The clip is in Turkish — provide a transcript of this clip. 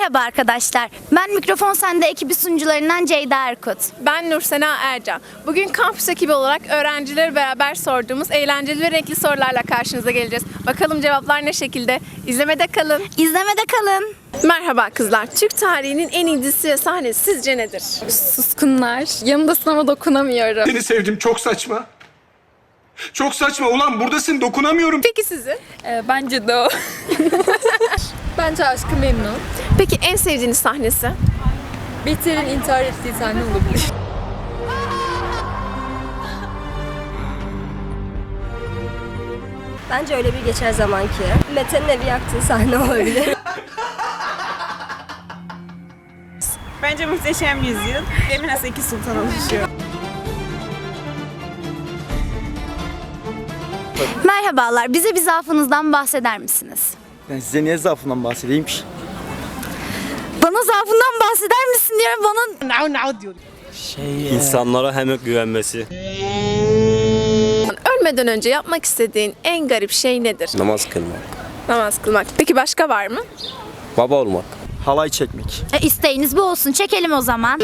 Merhaba arkadaşlar. Ben Mikrofon Sende ekibi sunucularından Ceyda Erkut. Ben Nursena Ercan. Bugün kampüs ekibi olarak öğrencileri beraber sorduğumuz eğlenceli ve renkli sorularla karşınıza geleceğiz. Bakalım cevaplar ne şekilde? İzlemede kalın. İzlemede kalın. Merhaba kızlar. Türk tarihinin en iyi dizisi ve sahnesi sizce nedir? Suskunlar. Yanındasın ama dokunamıyorum. Seni sevdim çok saçma. Çok saçma ulan buradasın dokunamıyorum. Peki sizin? Ee, bence de o. bence aşkı memnun. Peki en sevdiğiniz sahnesi? Bihter'in intihar ettiği sahne olabilir. Bence öyle bir geçer zamanki. Mete'nin evi yaktığı sahne olabilir. Bence Muhteşem Yüzyıl. Emine Seki Sultan oluşuyor. Merhabalar. Bize bir zaafınızdan bahseder misiniz? Ben size niye zaafından bahsedeyim ki? Bana zaafından bahseder misin diyorum. Bana İnsanlara hem güvenmesi. Ölmeden önce yapmak istediğin en garip şey nedir? Namaz kılmak. Namaz kılmak. Peki başka var mı? Baba olmak. Halay çekmek. e, isteğiniz bu olsun. Çekelim o zaman.